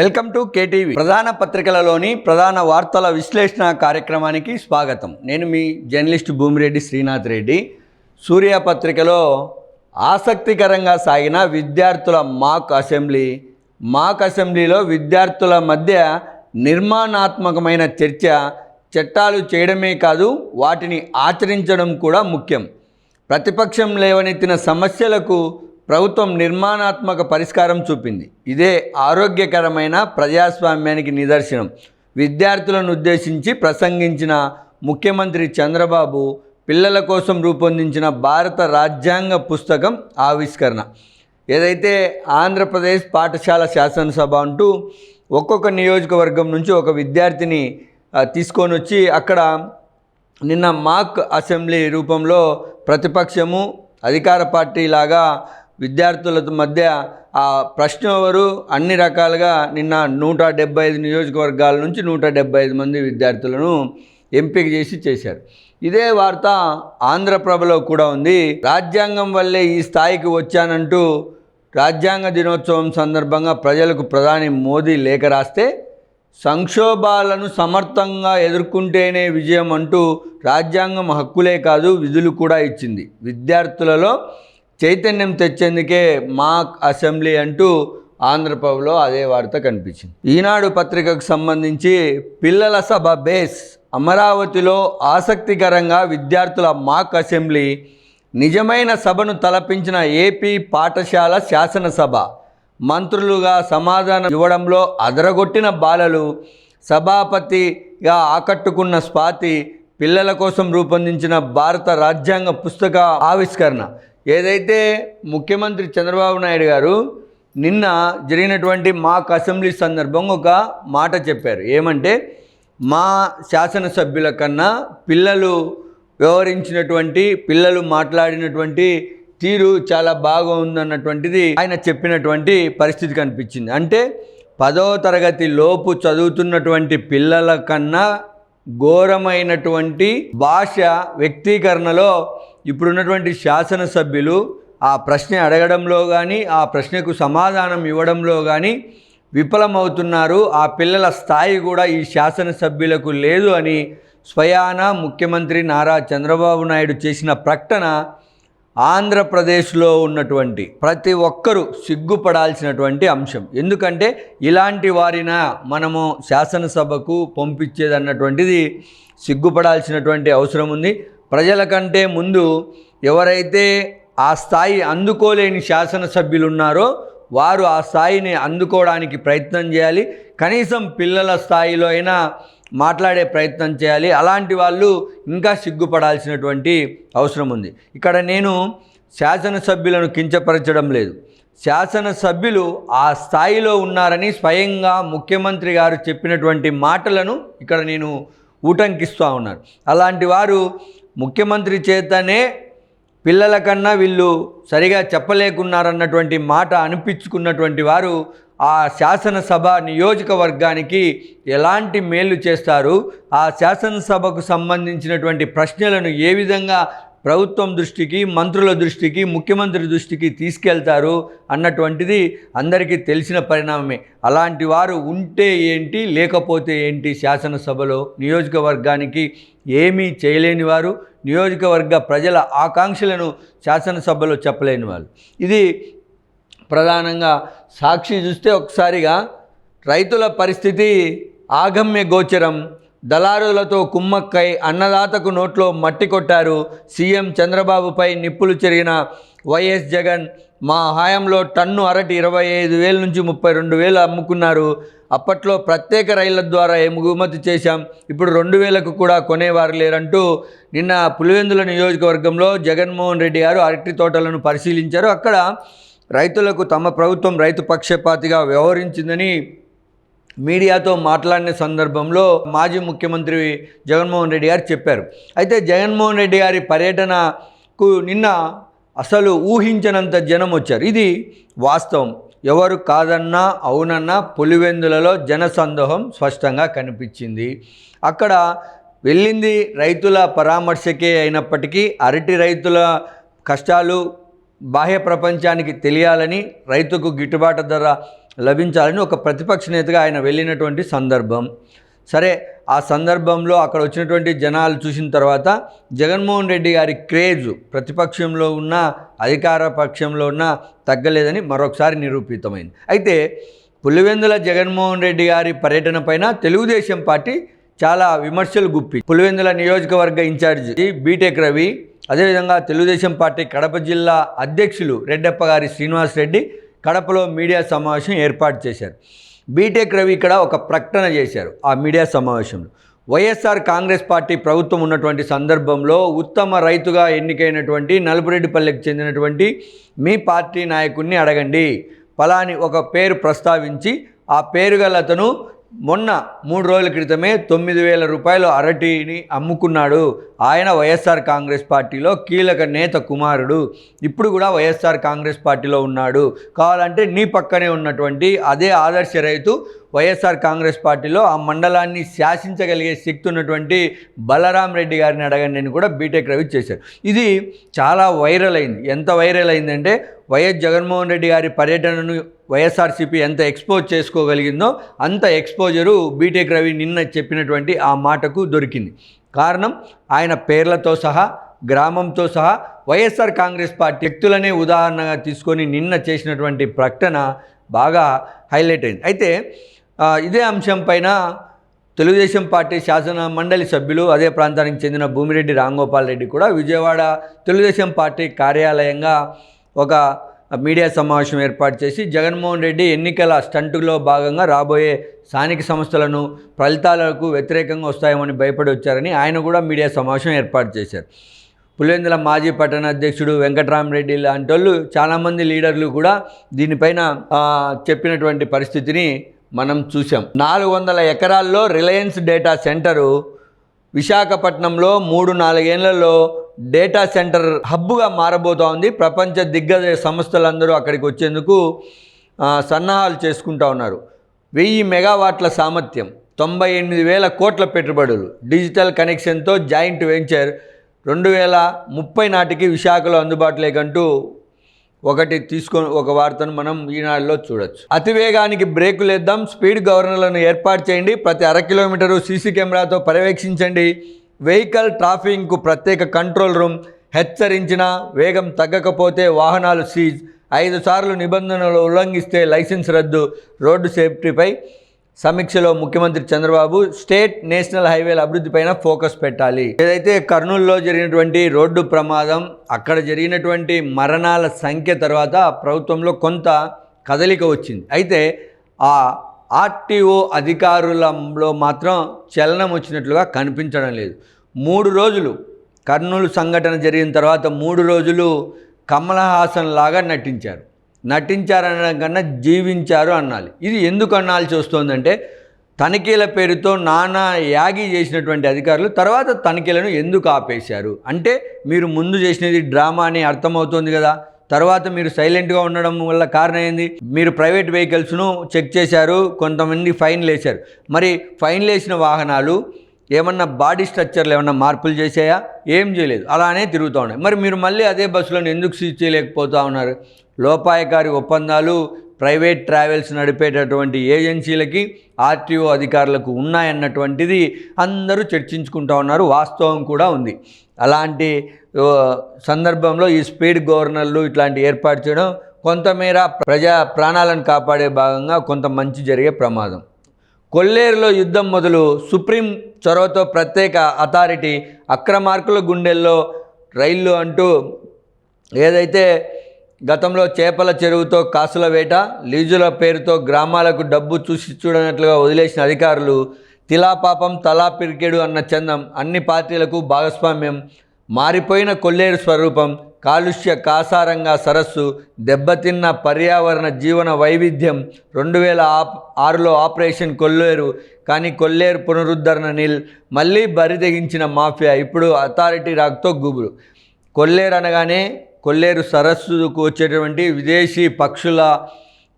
Welcome to KTV. ప్రధాన పత్రికలలోని ప్రధాన వార్తల విశ్లేషణ కార్యక్రమానికి స్వాగతం. నేను మీ జర్నలిస్ట్ భూమిరెడ్డి శ్రీనాథ్ రెడ్డి. సూర్య పత్రికలో ఆసక్తికరంగా సాగిన విద్యార్థుల మాక్ అసెంబ్లీ. మాక్ అసెంబ్లీలో విద్యార్థుల మధ్య నిర్మాణాత్మకమైన చర్చ. చట్టాలు చేయడమే కాదు వాటిని ఆచరించడం కూడా ముఖ్యం. ప్రతిపక్షం లేవనెత్తిన సమస్యలకు ప్రభుత్వం నిర్మాణాత్మక పరిష్కారం చూపింది. ఇదే ఆరోగ్యకరమైన ప్రజాస్వామ్యానికి నిదర్శనం. విద్యార్థులను ఉద్దేశించి ప్రసంగించిన ముఖ్యమంత్రి చంద్రబాబు పిల్లల కోసం రూపొందించిన భారత రాజ్యాంగ పుస్తకం ఆవిష్కరణ. ఏదైతే ఆంధ్రప్రదేశ్ పాఠశాల శాసనసభ అంటూ ఒక్కొక్క నియోజకవర్గం నుంచి ఒక విద్యార్థిని తీసుకొని వచ్చి అక్కడ నిన్న మాక్ అసెంబ్లీ రూపంలో ప్రతిపక్షము అధికార పార్టీ లాగా విద్యార్థుల మధ్య ఆ ప్రశ్న ఎవరు? అన్ని రకాలుగా నిన్న నూట డెబ్బై ఐదు నియోజకవర్గాల నుంచి నూట డెబ్బై ఐదు మంది విద్యార్థులను ఎంపిక చేసి చేశారు. ఇదే వార్త ఆంధ్రప్రభలో కూడా ఉంది. రాజ్యాంగం వల్లే ఈ స్థాయికి వచ్చానంటూ రాజ్యాంగ దినోత్సవం సందర్భంగా ప్రజలకు ప్రధాని మోదీ లేఖ రాస్తే సంక్షోభాలను సమర్థంగా ఎదుర్కొంటేనే విజయం అంటూ రాజ్యాంగం హక్కులే కాదు విధులు కూడా ఇచ్చింది. విద్యార్థులలో చైతన్యం తెచ్చేందుకే మాక్ అసెంబ్లీ అంటూ ఆంధ్రప్రభలో అదే వార్త కనిపించింది. ఈనాడు పత్రికకు సంబంధించి పిల్లల సభ బేస్ అమరావతిలో ఆసక్తికరంగా విద్యార్థుల మాక్ అసెంబ్లీ నిజమైన సభను తలపించిన ఏపీ పాఠశాల శాసనసభ మంత్రులుగా సమాధానం ఇవ్వడంలో అదరగొట్టిన బాలలు సభాపతిగా ఆకట్టుకున్న స్వాతి పిల్లల కోసం రూపొందించిన భారత రాజ్యాంగ పుస్తక ఆవిష్కరణ ఏదైతే ముఖ్యమంత్రి చంద్రబాబు నాయుడు గారు నిన్న జరిగినటువంటి మాక్ అసెంబ్లీ సందర్భంగా ఒక మాట చెప్పారు. ఏమంటే మా శాసనసభ్యుల కన్నా పిల్లలు వ్యవహరించినటువంటి పిల్లలు మాట్లాడినటువంటి తీరు చాలా బాగుందన్నటువంటిది ఆయన చెప్పినటువంటి పరిస్థితి కనిపించింది. అంటే పదో తరగతి లోపు చదువుతున్నటువంటి పిల్లల కన్నా ఘోరమైనటువంటి భాష వ్యక్తీకరణలో ఇప్పుడున్నటువంటి శాసనసభ్యులు ఆ ప్రశ్న అడగడంలో కానీ ఆ ప్రశ్నకు సమాధానం ఇవ్వడంలో కానీ విఫలమవుతున్నారు. ఆ పిల్లల స్థాయి కూడా ఈ శాసనసభ్యులకు లేదు అని స్వయాన ముఖ్యమంత్రి నారా చంద్రబాబు నాయుడు చేసిన ప్రకటన ఆంధ్రప్రదేశ్లో ఉన్నటువంటి ప్రతి ఒక్కరూ సిగ్గుపడాల్సినటువంటి అంశం. ఎందుకంటే ఇలాంటి వారిన మనము శాసనసభకు పంపించేదన్నటువంటిది సిగ్గుపడాల్సినటువంటి అవసరం ఉంది. ప్రజల కంటే ముందు ఎవరైతే ఆ స్థాయి అందుకోలేని శాసనసభ్యులు ఉన్నారో వారు ఆ స్థాయిని అందుకోవడానికి ప్రయత్నం చేయాలి. కనీసం పిల్లల స్థాయిలో అయినా మాట్లాడే ప్రయత్నం చేయాలి. అలాంటి వాళ్ళు ఇంకా సిగ్గుపడాల్సినటువంటి అవసరం ఉంది. ఇక్కడ నేను శాసనసభ్యులను కించపరచడం లేదు. శాసనసభ్యులు ఆ స్థాయిలో ఉన్నారని స్వయంగా ముఖ్యమంత్రి గారు చెప్పినటువంటి మాటలను ఇక్కడ నేను ఊటంకిస్తూ ఉన్నాను అలాంటి వారు ముఖ్యమంత్రి చేతనే పిల్లల కన్నా వీళ్ళు సరిగా చెప్పలేకున్నారన్నటువంటి మాట అనిపించుకున్నటువంటి వారు ఆ శాసనసభ నియోజకవర్గానికి ఎలాంటి మేలు చేస్తారు? ఆ శాసనసభకు సంబంధించినటువంటి ప్రశ్నలను ఏ విధంగా ప్రభుత్వం దృష్టికి మంత్రుల దృష్టికి ముఖ్యమంత్రి దృష్టికి తీసుకెళ్తారు అన్నటువంటిది అందరికీ తెలిసిన పరిణామమే. అలాంటి వారు ఉంటే ఏంటి లేకపోతే ఏంటి శాసనసభలో నియోజకవర్గానికి ఏమీ చేయలేని వారు నియోజకవర్గ ప్రజల ఆకాంక్షలను శాసనసభలో చెప్పలేని వాళ్ళు ఇది ప్రధానంగా సాక్షి చూస్తే ఒకసారిగా రైతుల పరిస్థితి ఆగమ్య గోచరం. దళారులతో కుమ్మక్కై అన్నదాతకు నోట్లో మట్టి కొట్టారు. సీఎం చంద్రబాబుపై నిప్పులు చెరిగిన వైఎస్ జగన్ మా హాయంలో టన్ను అరటి ఇరవై ఐదు వేల నుంచి ముప్పై రెండు వేలు అమ్ముకున్నారు. అప్పట్లో ప్రత్యేక రైళ్ళ ద్వారా ఎగుమతి చేశాం? ఇప్పుడు రెండు వేలకు కూడా కొనేవారు లేరంటూ నిన్న పులివెందుల నియోజకవర్గంలో జగన్మోహన్ రెడ్డి గారు అరటి తోటలను పరిశీలించారు. అక్కడ రైతులకు తమ ప్రభుత్వం రైతు పక్షపాతిగా వ్యవహరించిందని మీడియాతో మాట్లాడిన సందర్భంలో మాజీ ముఖ్యమంత్రి జగన్మోహన్ రెడ్డి గారు చెప్పారు. అయితే జగన్మోహన్ రెడ్డి గారి పర్యటనకు నిన్న అసలు ఊహించనంత జనం వచ్చారు. ఇది వాస్తవం. ఎవరు కాదన్నా అవునన్నా పులివెందులలో జనసందోహం స్పష్టంగా కనిపించింది. అక్కడ వెళ్ళింది రైతుల పరామర్శకే అయినప్పటికీ అరటి రైతుల కష్టాలు బాహ్య ప్రపంచానికి తెలియాలని రైతుకు గిట్టుబాటు ధర లభించాలని ఒక ప్రతిపక్ష నేతగా ఆయన వెళ్ళినటువంటి సందర్భం. సరే ఆ సందర్భంలో అక్కడ వచ్చినటువంటి జనాలు చూసిన తర్వాత జగన్మోహన్ రెడ్డి గారి క్రేజ్ ప్రతిపక్షంలో ఉన్న అధికార పక్షంలో ఉన్న తగ్గలేదని మరొకసారి నిరూపితమైంది. అయితే పులివెందుల జగన్మోహన్ రెడ్డి గారి పర్యటన పైన తెలుగుదేశం పార్టీ చాలా విమర్శలు గుప్పి పులివెందుల నియోజకవర్గ ఇన్ఛార్జి బీటెక్ రవి అదేవిధంగా తెలుగుదేశం పార్టీ కడప జిల్లా అధ్యక్షులు రెడ్డప్ప గారి శ్రీనివాస్ రెడ్డి కడపలో మీడియా సమావేశం ఏర్పాటు చేశారు. బీటెక్ రవి ఇక్కడ ఒక ప్రకటన చేశారు ఆ మీడియా సమావేశంలో. వైఎస్ఆర్ కాంగ్రెస్ పార్టీ ప్రభుత్వం ఉన్నటువంటి సందర్భంలో ఉత్తమ రైతుగా ఎన్నికైనటువంటి నలుపురెడ్డిపల్లెకి చెందినటువంటి మీ పార్టీ నాయకుడిని అడగండి. పలాని ఒక పేరు ప్రస్తావించి ఆ పేరు గల అతను మొన్న మూడు రోజుల క్రితమే తొమ్మిది వేల రూపాయలు అరటిని అమ్ముకున్నాడు ఆయన వైఎస్ఆర్ కాంగ్రెస్ పార్టీలో కీలక నేత కుమారుడు. ఇప్పుడు కూడా వైఎస్ఆర్ కాంగ్రెస్ పార్టీలో ఉన్నాడు. కావాలంటే నీ పక్కనే ఉన్నటువంటి అదే ఆదర్శ రైతు వైఎస్ఆర్ కాంగ్రెస్ పార్టీలో ఆ మండలాన్ని శాసించగలిగే శక్తి ఉన్నటువంటి బలరాం రెడ్డి గారిని అడగండి అని కూడా బీటెక్ రవి చేశారు. ఇది చాలా వైరల్ అయింది. ఎంత వైరల్ అయిందంటే వైఎస్ జగన్మోహన్ రెడ్డి గారి పర్యటనను వైఎస్ఆర్సీపీ ఎంత ఎక్స్పోజ్ చేసుకోగలిగిందో అంత ఎక్స్పోజరు బీటెక్ రవి నిన్న చెప్పినటువంటి ఆ మాటకు దొరికింది. కారణం ఆయన పేర్లతో సహా గ్రామంతో సహా వైఎస్ఆర్ కాంగ్రెస్ పార్టీ వ్యక్తులనే ఉదాహరణగా తీసుకొని నిన్న చేసినటువంటి ప్రకటన బాగా హైలైట్ అయింది. అయితే ఇదే అంశంపైన తెలుగుదేశం పార్టీ శాసన మండలి సభ్యులు అదే ప్రాంతానికి చెందిన భూమిరెడ్డి రాంగోపాల్ రెడ్డి కూడా విజయవాడ తెలుగుదేశం పార్టీ కార్యాలయంగా ఒక మీడియా సమావేశం ఏర్పాటు చేసి జగన్మోహన్ రెడ్డి ఎన్నికల స్టంటులో భాగంగా రాబోయే స్థానిక సంస్థలను ఫలితాలకు వ్యతిరేకంగా వస్తాయేమని భయపడి వచ్చారని ఆయన కూడా మీడియా సమావేశం ఏర్పాటు చేశారు. పులివెందుల మాజీ పట్టణ అధ్యక్షుడు వెంకట్రామరెడ్డి లాంటి వాళ్ళు చాలామంది లీడర్లు కూడా దీనిపైన చెప్పినటువంటి పరిస్థితిని మనం చూసాం నాలుగు వందల ఎకరాల్లో రిలయన్స్ డేటా సెంటరు విశాఖపట్నంలో మూడు నాలుగేళ్ళలో డేటా సెంటర్ హబ్గా మారబోతోంది ఉంది. ప్రపంచ దిగ్గజ సంస్థలందరూ అక్కడికి వచ్చేందుకు సన్నాహాలు చేసుకుంటా ఉన్నారు. వెయ్యి మెగావాట్ల సామర్థ్యం తొంభై ఎనిమిది వేల కోట్ల పెట్టుబడులు. డిజిటల్ కనెక్షన్తో జాయింట్ వెంచర్ రెండు వేల ముప్పై నాటికి విశాఖలో అందుబాటులేకంటూ ఒకటి తీసుకొని ఒక వార్తను మనం ఈనాడులో చూడొచ్చు. అతివేగానికి బ్రేకులు వేద్దాం స్పీడ్ గవర్నర్లను ఏర్పాటు చేయండి. ప్రతి అర కిలోమీటరు సీసీ కెమెరాతో పర్యవేక్షించండి. వెహికల్ ట్రాఫిక్కు ప్రత్యేక కంట్రోల్ రూమ్ హెచ్చరించిన వేగం తగ్గకపోతే వాహనాలు సీజ్. ఐదు సార్లు నిబంధనలు ఉల్లంఘిస్తే లైసెన్స్ రద్దు. రోడ్డు సేఫ్టీపై సమీక్షలో ముఖ్యమంత్రి చంద్రబాబు స్టేట్ నేషనల్ హైవేల అభివృద్ధిపైన ఫోకస్ పెట్టాలి. ఏదైతే కర్నూలులో జరిగినటువంటి రోడ్డు ప్రమాదం అక్కడ జరిగినటువంటి మరణాల సంఖ్య తర్వాత ప్రభుత్వంలో కొంత కదలిక వచ్చింది. అయితే ఆ ఆర్టీఓ అధికారులలో మాత్రం చలనం వచ్చినట్లుగా కనిపించడం లేదు. మూడు రోజులు కర్నూలు సంఘటన జరిగిన తర్వాత మూడు రోజులు కమల్ హాసన్ లాగా నటించారు. నటించారనడం కన్నా జీవించారు అనాలి. ఇది ఎందుకు అనాల్సి వస్తుందంటే తనిఖీల పేరుతో నానా యాగి చేసినటువంటి అధికారులు తర్వాత తనిఖీలను ఎందుకు ఆపేశారు? అంటే మీరు ముందు చేసినది డ్రామా అని అర్థమవుతుంది కదా. తర్వాత మీరు సైలెంట్గా ఉండడం వల్ల కారణం ఏంది మీరు ప్రైవేట్ వెహికల్స్ను చెక్ చేశారు కొంతమంది ఫైన్లు వేశారు మరి ఫైన్లు వేసిన వాహనాలు ఏమన్నా బాడీ స్ట్రక్చర్లు ఏమన్నా మార్పులు చేసాయా ఏం చేయలేదు. అలానే తిరుగుతూ ఉన్నాయి. మరి మీరు మళ్ళీ అదే బస్సులను ఎందుకు సీజ్ చేయలేకపోతూ ఉన్నారు? లోపాయకారి ఒప్పందాలు ప్రైవేట్ ట్రావెల్స్ నడిపేటటువంటి ఏజెన్సీలకి ఆర్టీఓ అధికారులకు ఉన్నాయన్నటువంటిది అందరూ చర్చించుకుంటా ఉన్నారు వాస్తవం కూడా ఉంది. అలాంటి సందర్భంలో ఈ స్పీడ్ గవర్నర్లు ఇట్లాంటి ఏర్పాటు చేయడం కొంతమేర ప్రజా ప్రాణాలను కాపాడే భాగంగా కొంత మంచి జరిగే ప్రమాదం. కొల్లేరులో యుద్ధం మొదలు సుప్రీం చొరవతో ప్రత్యేక అథారిటీ అక్రమార్కుల గుండెల్లో రైళ్ళు అంటూ ఏదైతే గతంలో చేపల చెరువుతో కాసుల వేట లీజుల పేరుతో గ్రామాలకు డబ్బు చూసి చూడనట్లుగా వదిలేసిన అధికారులు తిలాపాపం తలా పిరికెడు అన్న చందం అన్ని పార్టీలకు భాగస్వామ్యం మారిపోయిన కొల్లేరు స్వరూపం కాలుష్య కాసారంగా సరస్సు దెబ్బతిన్న పర్యావరణ జీవన వైవిధ్యం రెండు వేల ఆప్ ఆరులో ఆపరేషన్ కొల్లేరు కానీ కొల్లేరు పునరుద్ధరణ నిల్ మళ్ళీ బరితెగించిన మాఫియా ఇప్పుడు అథారిటీ రాకతో గుబురు కొల్లేరు అనగానే కొల్లేరు సరస్సుకు వచ్చేటువంటి విదేశీ పక్షుల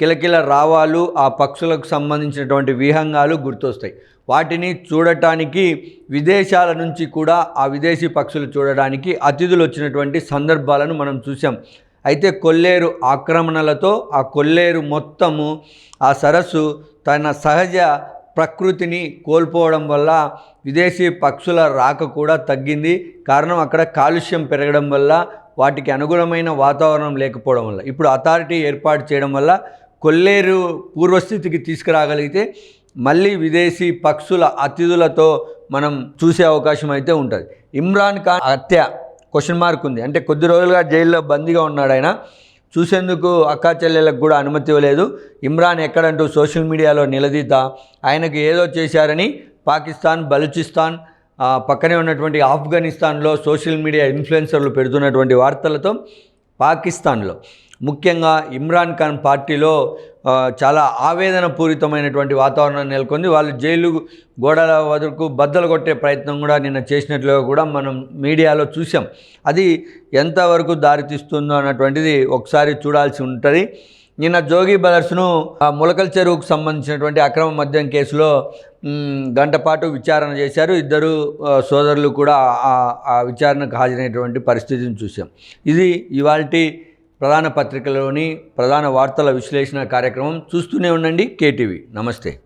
కిలకిల రావాలు ఆ పక్షులకు సంబంధించినటువంటి విహంగాలు గుర్తొస్తాయి. వాటిని చూడటానికి విదేశాల నుంచి కూడా ఆ విదేశీ పక్షులు చూడడానికి అతిథులు వచ్చినటువంటి సందర్భాలను మనం చూసాం అయితే కొల్లేరు ఆక్రమణలతో ఆ కొల్లేరు మొత్తము ఆ సరస్సు తన సహజ ప్రకృతిని కోల్పోవడం వల్ల విదేశీ పక్షుల రాక కూడా తగ్గింది. కారణం అక్కడ కాలుష్యం పెరగడం వల్ల వాటికి అనుగుణమైన వాతావరణం లేకపోవడం వల్ల. ఇప్పుడు అథారిటీ ఏర్పాటు చేయడం వల్ల కొల్లేరు పూర్వస్థితికి తీసుకురాగలిగితే మళ్ళీ విదేశీ పక్షుల అతిథులతో మనం చూసే అవకాశం అయితే ఉంటుంది. ఇమ్రాన్ ఖాన్ హత్య క్వశ్చన్ మార్క్ ఉంది. అంటే కొద్ది రోజులుగా జైల్లో బందీగా ఉన్నాడు ఆయన. చూసేందుకు అక్కా చెల్లెలకు కూడా అనుమతి ఇవ్వలేదు. ఇమ్రాన్ ఎక్కడంటూ సోషల్ మీడియాలో నిలదీత ఆయనకు ఏదో చేశారని పాకిస్తాన్ బలూచిస్తాన్ పక్కనే ఉన్నటువంటి ఆఫ్ఘనిస్తాన్లో సోషల్ మీడియా ఇన్ఫ్లుయెన్సర్లు పెడుతున్నటువంటి వార్తలతో పాకిస్తాన్లో. ముఖ్యంగా ఇమ్రాన్ ఖాన్ పార్టీలో చాలా ఆవేదన పూరితమైనటువంటి వాతావరణం నెలకొంది. వాళ్ళు జైలు గోడల వరకు బద్దలు కొట్టే ప్రయత్నం కూడా నిన్న చేసినట్లుగా కూడా మనం మీడియాలో చూసాం అది ఎంతవరకు దారితీస్తుందో అన్నటువంటిది ఒకసారి చూడాల్సి ఉంటుంది. నిన్న జోగి బ్రదర్స్ను ఆ ములకల్ చెరువుకు సంబంధించినటువంటి అక్రమ మద్యం కేసులో గంటపాటు గంట పాటు విచారణ చేశారు. ఇద్దరు సోదరులు కూడా ఆ- విచారణకు హాజరైనటువంటి పరిస్థితిని చూసాం ఇది ఇవాళ ప్రధాన పత్రికలోని ప్రధాన వార్తల విశ్లేషణ కార్యక్రమం చూస్తూనే ఉండండి కేటీవీ. నమస్తే.